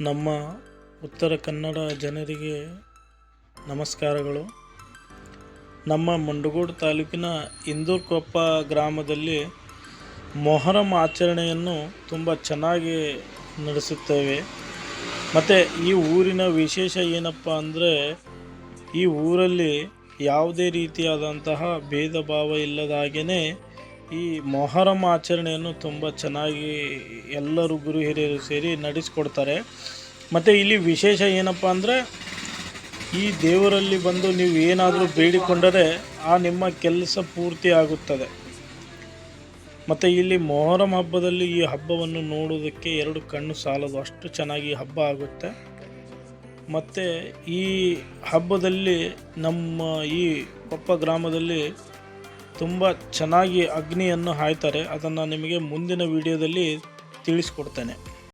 ನಮ್ಮ ಉತ್ತರ ಕನ್ನಡ ಜನರಿಗೆ ನಮಸ್ಕಾರಗಳು. ನಮ್ಮ ಮುಂಡಗೋಡು ತಾಲೂಕಿನ ಇಂದೂರ್ಕೊಪ್ಪ ಗ್ರಾಮದಲ್ಲಿ ಮೊಹರಂ ಆಚರಣೆಯನ್ನು ತುಂಬ ಚೆನ್ನಾಗಿ ನಡೆಸುತ್ತೇವೆ. ಮತ್ತು ಈ ಊರಿನ ವಿಶೇಷ ಏನಪ್ಪ ಅಂದರೆ, ಈ ಊರಲ್ಲಿ ಯಾವುದೇ ರೀತಿಯಾದಂತಹ ಭೇದ ಭಾವ ಇಲ್ಲದ ಹಾಗೆಯೇ ಈ ಮೊಹರಂ ಆಚರಣೆಯನ್ನು ತುಂಬ ಚೆನ್ನಾಗಿ ಎಲ್ಲರೂ ಗುರು ಹಿರಿಯರು ಸೇರಿ ನಡೆಸ್ಕೊಡ್ತಾರೆ. ಮತ್ತು ಇಲ್ಲಿ ವಿಶೇಷ ಏನಪ್ಪ ಅಂದರೆ ಈ ದೇವರಲ್ಲಿ ಬಂದು ನೀವು ಏನಾದರೂ ಬೇಡಿಕೊಂಡರೆ ಆ ನಿಮ್ಮ ಕೆಲಸ ಪೂರ್ತಿ ಆಗುತ್ತದೆ. ಮತ್ತು ಇಲ್ಲಿ ಮೊಹರಂ ಹಬ್ಬದಲ್ಲಿ ಈ ಹಬ್ಬವನ್ನು ನೋಡೋದಕ್ಕೆ ಎರಡು ಕಣ್ಣು ಸಾಲದು, ಅಷ್ಟು ಚೆನ್ನಾಗಿ ಹಬ್ಬ ಆಗುತ್ತೆ. ಮತ್ತು ಈ ಹಬ್ಬದಲ್ಲಿ ನಮ್ಮ ಈ ಕೊಪ್ಪ ಗ್ರಾಮದಲ್ಲಿ ತುಂಬ ಚೆನ್ನಾಗಿ ಅಗ್ನಿಯನ್ನು ಹಾಯ್ತಾರೆ. ಅದನ್ನು ನಿಮಗೆ ಮುಂದಿನ ವಿಡಿಯೋದಲ್ಲಿ ತಿಳಿಸ್ಕೊಡ್ತೇನೆ.